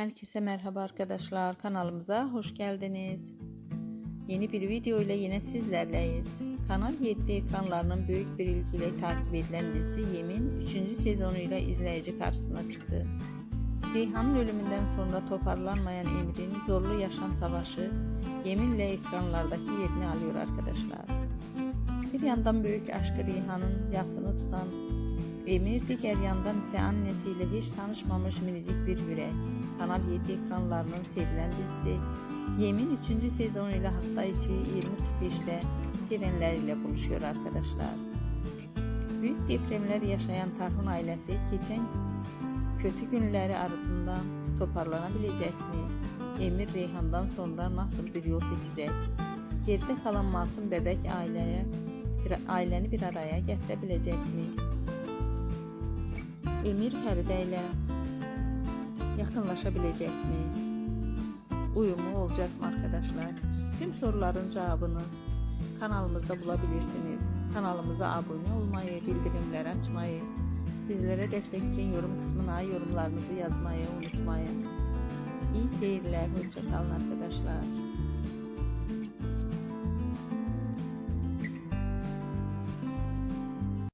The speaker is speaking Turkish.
Herkese merhaba arkadaşlar. Kanalımıza hoş geldiniz. Yeni bir video ile yine sizlerleyiz. Kanal 7 ekranlarının büyük bir ilgiyle takip edilen dizi Yemin 3. sezonuyla izleyici karşısına çıktı. Reyhan'ın ölümünden sonra toparlanmayan Emir'in zorlu yaşam savaşı Yemin'le ekranlardaki yerini alıyor arkadaşlar. Bir yandan büyük aşkı Reyhan'ın yasını tutan Emir diğer yandan ise annesiyle hiç tanışmamış minicik bir yürek. Kanal 7 ekranlarının sevilen dizisi Yemin 3. sezonuyla hafta içi 20.45'te sevenleriyle buluşuyor arkadaşlar. Büyük depremler yaşayan Tarhun ailesi geçen kötü günleri ardından toparlanabilecek mi? Emir Reyhan'dan sonra nasıl bir yol seçecek? Geride kalan masum bebek aileye bir, aileni bir araya getirebilecek mi? Emir Fərdə ilə yaxınlaşabilecek mi? Uyumu olacak mı arkadaşlar? Tüm soruların cevabını kanalımızda bulabilirsiniz. Kanalımıza abone olmayı, bildirimleri açmayı, bizlere destek için yorum kısmına yorumlarınızı yazmayı unutmayın. İyi seyirler, hoşçakalın arkadaşlar.